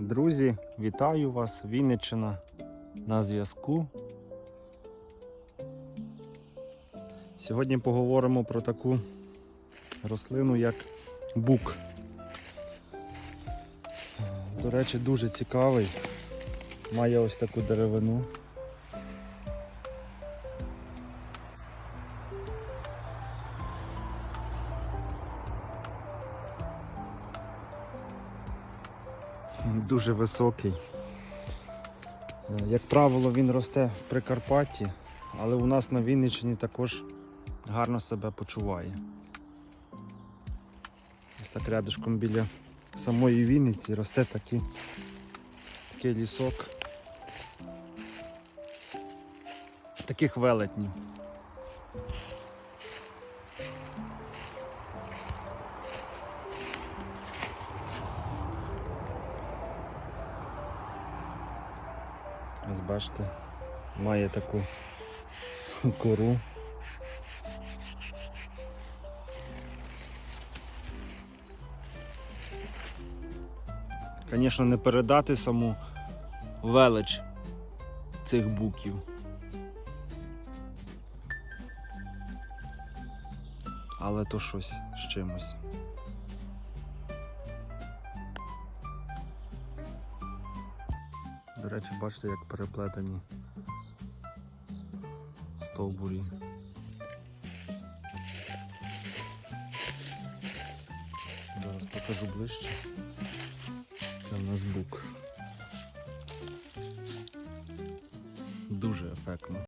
Друзі, вітаю вас, Вінниччина на зв'язку. Сьогодні поговоримо про таку рослину, як бук. До речі, дуже цікавий. Має ось таку деревину. Дуже високий. Е, Як правило, він росте в Прикарпатті, але у нас на Вінниччині також гарно себе почуває. Ось так рядышком біля самої Вінниці росте такий, такий лісок. Таких велетнів. Ось бачите, має таку кору. Звісно, не передати саму велич цих буків. Але то щось з чимось. До речі, бачите, як переплетені стовбурі. Зараз покажу ближче. Це в нас бук. Дуже ефектно.